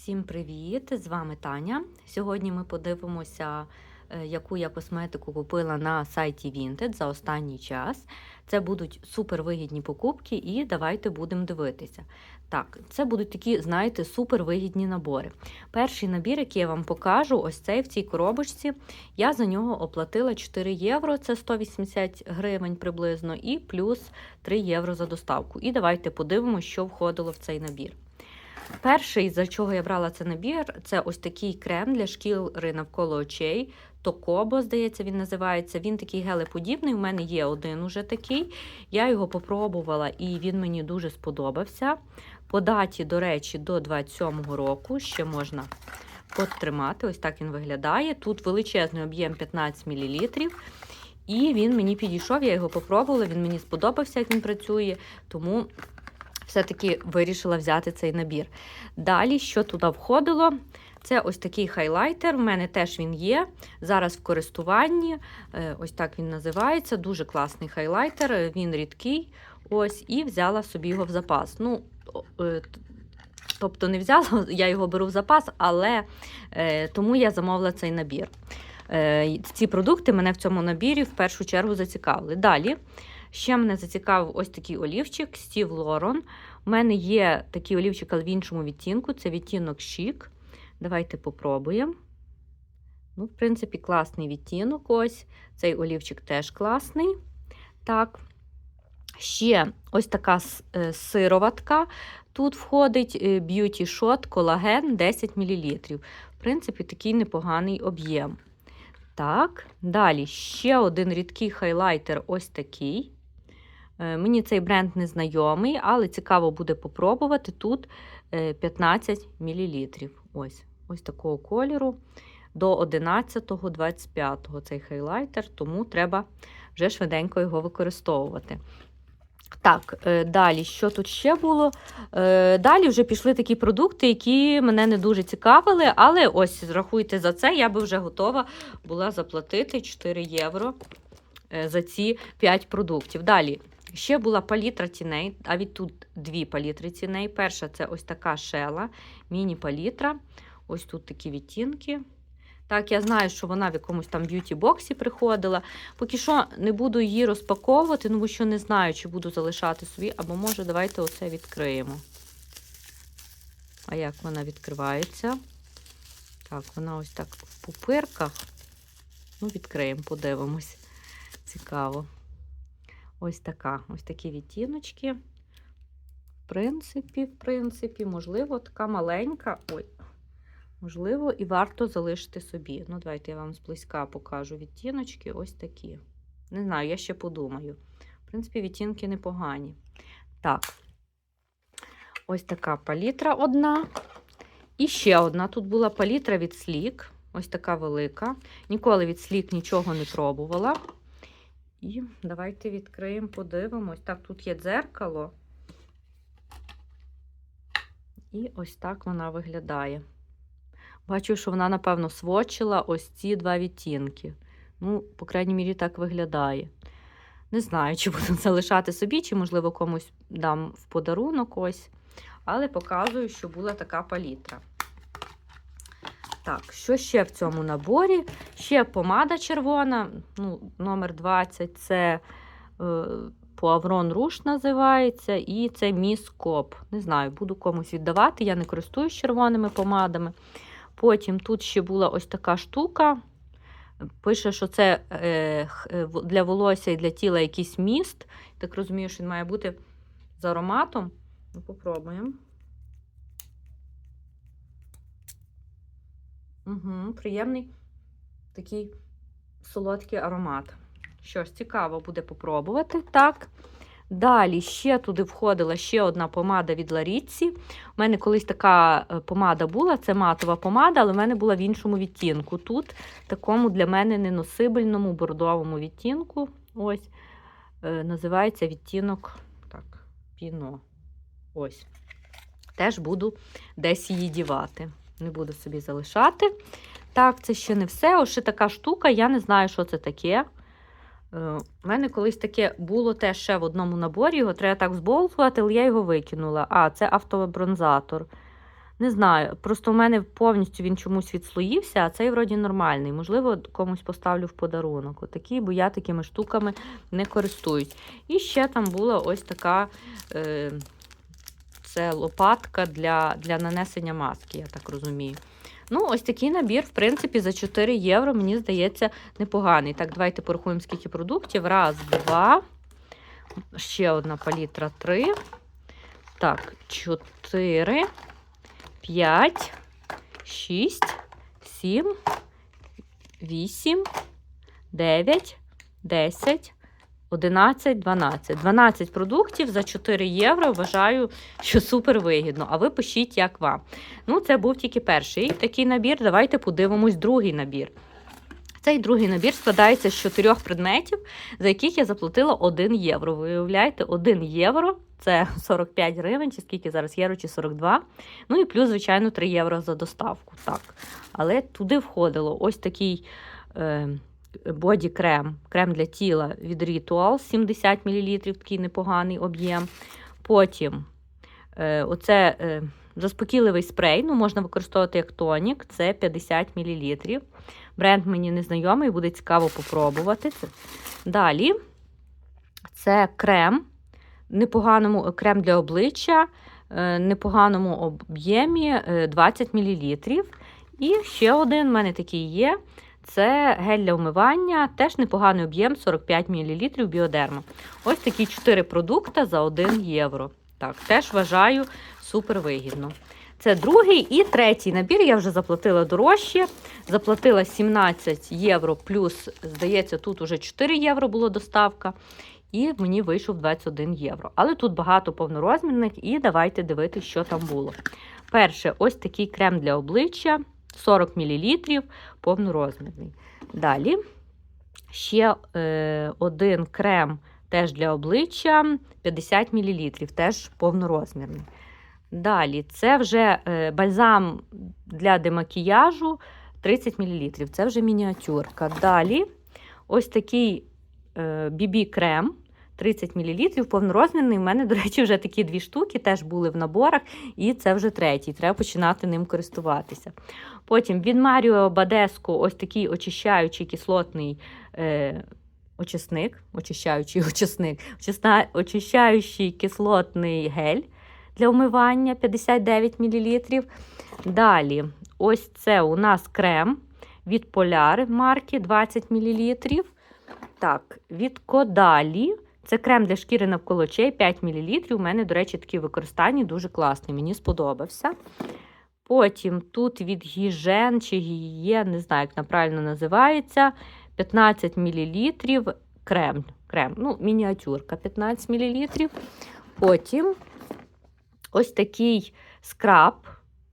Всім привіт! З вами Таня. Сьогодні ми подивимося, е, яку я косметику купила на сайті Vinted за останній час. Це будуть супервигідні покупки, і давайте будемо дивитися. Так, це будуть такі, знаєте, супервигідні набори. Перший набір, який я вам покажу, ось цей в цій коробочці. Я за нього оплатила 4 євро, це 180 гривень приблизно, і плюс 3 євро за доставку. І давайте подивимося, що входило в цей набір. Перший, за чого я брала цей набір, це ось такий крем для шкіри навколо очей. Токобо, здається, він називається. Він такий гелеподібний. У мене є один уже такий. Я його попробувала і він мені дуже сподобався. По даті, до речі, до 27-го року ще можна потримати. Ось так він виглядає. Тут величезний об'єм 15 мл. І він мені підійшов, я його попробувала, він мені сподобався, як він працює. Тому все-таки вирішила взяти цей набір. Далі, що туди входило? Це ось такий хайлайтер. У мене теж він є. Зараз в користуванні. Е, Ось так він називається. Дуже класний хайлайтер. Він рідкий. Ось, і взяла собі його в запас. Ну, е, Тобто не взяла, я його беру в запас, але е, тому я замовила цей набір. Ці продукти мене в цьому набірі в першу чергу зацікавили. Далі. Ще мене зацікавив ось такий олівчик Стів Лорон. У мене є такий олівчик, але в іншому відтінку. Це відтінок Шік. Давайте попробуємо. Ну, В принципі, класний відтінок. Ось. Цей олівчик теж класний. Так. Ще ось така сироватка. Тут входить Beauty Shot колаген 10 мл. В принципі, такий непоганий об'єм. Так, далі ще один рідкий хайлайтер ось такий. Мені цей бренд не знайомий, але цікаво буде попробувати. Тут 15 мл. Ось ось такого кольору. До 11-25 цей хайлайтер, тому треба вже швиденько його використовувати. Так, далі, що тут ще було? Далі вже пішли такі продукти, які мене не дуже цікавили, але ось, рахуйте за це, я би вже готова була заплатити 4 євро за ці 5 продуктів. Далі, ще була палітра тіней, а від тут дві палітри тіней. Перша це ось така шела, міні-палітра. Ось тут такі відтінки. Так, я знаю, що вона в якомусь там б'юті-боксі приходила. Поки що не буду її розпаковувати, тому що не знаю, чи буду залишати собі, або, може, давайте оце відкриємо. А як вона відкривається? Так, вона ось так в пупирках. Ну, відкриємо, подивимось. Цікаво. Ось така, ось такі відтіночки. В принципі, в принципі, можливо, така маленька. Ой, Можливо, і варто залишити собі. Ну, давайте я вам зблизька покажу відтіночки ось такі. Не знаю, я ще подумаю. В принципі, відтінки непогані. Так, ось така палітра одна. І ще одна. Тут була палітра від Sleek. Ось така велика. Ніколи від Sleek нічого не пробувала. І давайте відкриємо, подивимось. Так, тут є дзеркало. І ось так вона виглядає. Бачу, що вона, напевно, свочила ось ці два відтінки. Ну, по крайній мірі, так виглядає. Не знаю, чи буду залишати собі, чи, можливо, комусь дам в подарунок ось. Але показую, що була така палітра. Так, що ще в цьому наборі? Ще помада червона, ну, номер 20 це е, Руш називається, і це Міс Коп. Не знаю, буду комусь віддавати, я не користуюсь червоними помадами. Потім тут ще була ось така штука. Пише, що це е, для волосся і для тіла якийсь міст. Так розумію, що він має бути з ароматом. Ну, Попробуємо. Угу, Приємний такий солодкий аромат. Щось цікаво буде попробувати. Так. Далі ще туди входила ще одна помада від Ларіці. У мене колись така помада була, це матова помада, але в мене була в іншому відтінку. Тут, такому для мене неносибельному бордовому відтінку. Ось, е, Називається відтінок так, піно. Ось. Теж буду десь її дівати. Не буду собі залишати. Так, це ще не все. Ось ще така штука, я не знаю, що це таке. У мене колись таке було теж ще в одному наборі, його треба так зболтувати, але я його викинула. А, це автобронзатор. Не знаю, просто в мене повністю він чомусь відслоївся, а цей вроді нормальний. Можливо, комусь поставлю в подарунок. Отакий, бо я такими штуками не користуюсь. І ще там була ось така е, це лопатка для, для нанесення маски, я так розумію. Ну, ось такий набір, в принципі, за 4 євро, мені здається, непоганий. Так, давайте порахуємо, скільки продуктів. Раз, два. Ще одна палітра три. Так, чотири, п'ять, шість, сім, вісім, дев'ять, десять. 11, 12. 12 продуктів за 4 євро. Вважаю, що супер вигідно. А ви пишіть, як вам. Ну, це був тільки перший такий набір. Давайте подивимось другий набір. Цей другий набір складається з чотирьох предметів, за яких я заплатила 1 євро. Ви уявляєте, 1 євро це 45 гривень, чи скільки зараз євро, чи 42. Ну і плюс, звичайно, 3 євро за доставку. Так. Але туди входило ось такий. Е, боді-крем, крем для тіла від Ritual 70 мл, такий непоганий об'єм. Потім е, оце е, заспокійливий спрей, ну, можна використовувати як тонік, це 50 мл. Бренд мені незнайомий, буде цікаво попробувати. Далі це крем, непоганому крем для обличчя, е, непоганому об'ємі е, 20 мл. І ще один в мене такий є. Це гель для вмивання, теж непоганий об'єм 45 мл біодерма. Ось такі 4 продукти за 1 євро. Так, теж вважаю супер вигідно. Це другий і третій набір. Я вже заплатила дорожче. Заплатила 17 євро, плюс, здається, тут уже 4 євро була доставка. І мені вийшов 21 євро. Але тут багато повнорозмірних, і давайте дивитися, що там було. Перше, ось такий крем для обличчя. 40 мл повнорозмірний. Далі ще е, один крем теж для обличчя 50 мл, теж повнорозмірний. Далі це вже е, бальзам для демакіяжу 30 мл. Це вже мініатюрка. Далі ось такий е, BB-крем 30 мл, повнорозмірний. У мене, до речі, вже такі дві штуки теж були в наборах, і це вже третій. Треба починати ним користуватися. Потім від Маріо Бадеско ось такий очищаючий кислотний е, очисник, очищаючий очисник, очисна, очищаючий кислотний гель для вмивання 59 мл. Далі, ось це у нас крем від Поляр марки 20 мл. Так, від Кодалі. Це крем для шкіри навколо очей 5 мл. У мене, до речі, такі використання дуже класний. Мені сподобався. Потім тут від гіжен чи гієн, не знаю, як вона правильно називається. 15 мл крем. крем. Ну, мініатюрка 15 мл. Потім ось такий скраб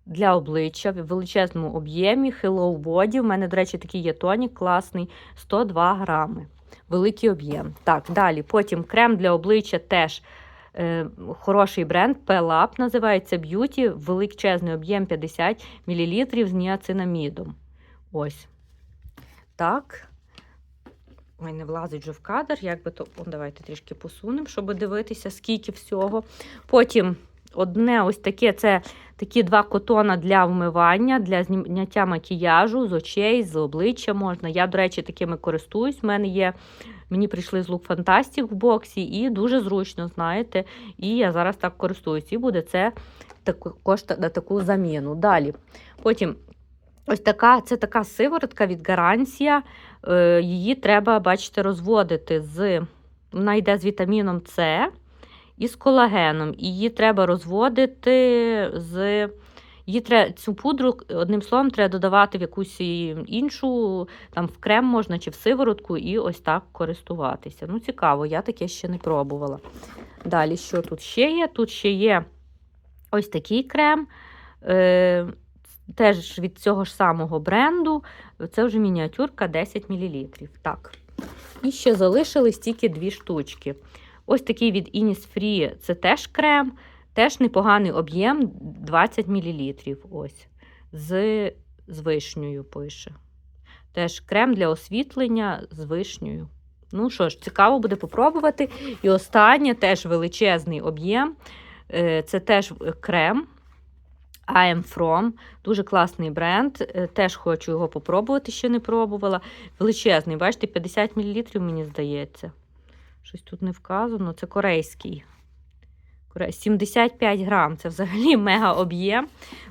для обличчя в величезному об'ємі Hello Body. У мене, до речі, такий є тонік класний 102 грами. Великий об'єм. Так, далі. Потім крем для обличчя теж е, хороший бренд. P-Lab називається Beauty. Величезний об'єм 50 мл з ніацинамідом. Ось. Так. Ой, не влазить вже в кадр. Як би то. О, давайте трішки посунемо, щоб дивитися, скільки всього. Потім одне ось таке це такі два котона для вмивання, для зняття макіяжу з очей, з обличчя можна. Я, до речі, такими користуюсь. У мене є. Мені прийшли з Look Fantastic в боксі, і дуже зручно, знаєте. І я зараз так користуюсь. І буде це також на таку заміну. Далі. Потім ось така це така сиворотка від гарантія. Е, її треба, бачите, розводити з. Вона йде з вітаміном С і з колагеном. І її треба розводити з. Її треба, Цю пудру, одним словом, треба додавати в якусь іншу, там в крем можна чи в сиворотку, і ось так користуватися. Ну, цікаво, я таке ще не пробувала. Далі, що тут ще є? Тут ще є ось такий крем, е, теж від цього ж самого бренду. Це вже мініатюрка 10 мл. Так. І ще залишились тільки дві штучки. Ось такий від Innisfree, це теж крем, теж непоганий об'єм 20 мл. Ось. З, з вишнею пише. Теж крем для освітлення з вишнею. Ну що ж, цікаво буде попробувати. І останнє теж величезний об'єм. Це теж крем. I am from. Дуже класний бренд. Е, Теж хочу його попробувати, ще не пробувала. Величезний, бачите, 50 мл, мені здається. Щось тут не вказано. Це корейський. Коре- 75 грам. Це взагалі мега об'єм.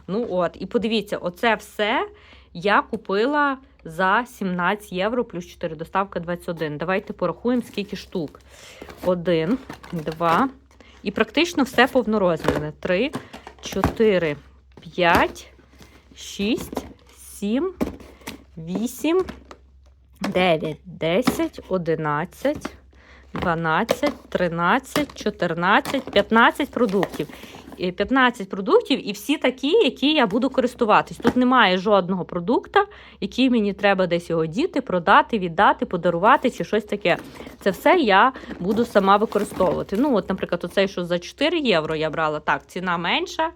Ну от, і подивіться, оце все я купила за 17 євро плюс 4 доставка 21. Давайте порахуємо, скільки штук. Один, два. І практично все повнорозмірне. Три, чотири, п'ять, шість, сім, вісім, дев'ять, десять, одинадцять. 12, 13, 14, 15 продуктів. 15 продуктів, і всі такі, які я буду користуватись. Тут немає жодного продукта, який мені треба десь його діти, продати, віддати, подарувати чи щось таке. Це все я буду сама використовувати. Ну, от, наприклад, оцей, що за 4 євро я брала, так, ціна менша,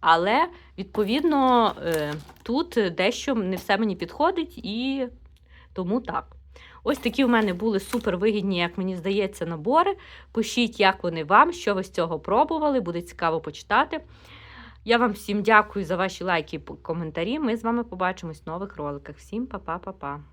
але відповідно е, тут дещо не все мені підходить, і тому так. Ось такі в мене були супер вигідні, як мені здається, набори. Пишіть, як вони вам, що ви з цього пробували, буде цікаво почитати. Я вам всім дякую за ваші лайки і коментарі. Ми з вами побачимось в нових роликах. Всім па-па-па-па.